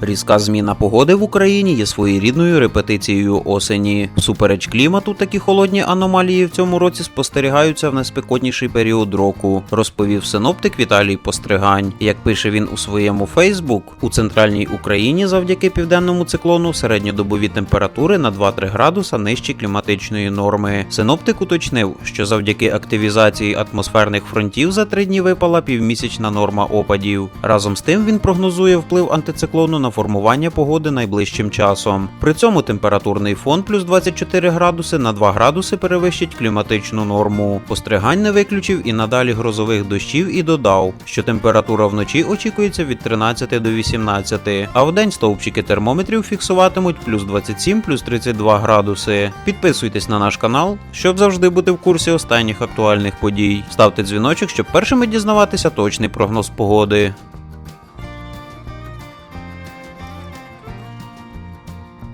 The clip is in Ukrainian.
Різка зміна погоди в Україні є своєрідною репетицією осені. Всупереч клімату, такі холодні аномалії в цьому році спостерігаються в найспекотніший період року, розповів синоптик Віталій Постригань. Як пише він у своєму Фейсбук, у центральній Україні завдяки південному циклону середньодобові температури на 2-3 градуса нижчі кліматичної норми. Синоптик уточнив, що завдяки активізації атмосферних фронтів за три дні випала півмісячна норма опадів. Разом з тим він прогнозує вплив антициклону на формування погоди найближчим часом. При цьому температурний фон плюс 24 градуси на 2 градуси перевищить кліматичну норму. Постригань не виключив і надалі грозових дощів і додав, що температура вночі очікується від 13 до 18, а вдень стовпчики термометрів фіксуватимуть плюс 27, плюс 32 градуси. Підписуйтесь на наш канал, щоб завжди бути в курсі останніх актуальних подій. Ставте дзвіночок, щоб першими дізнаватися точний прогноз погоди.